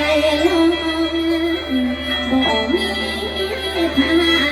ลลงบอกมีทาง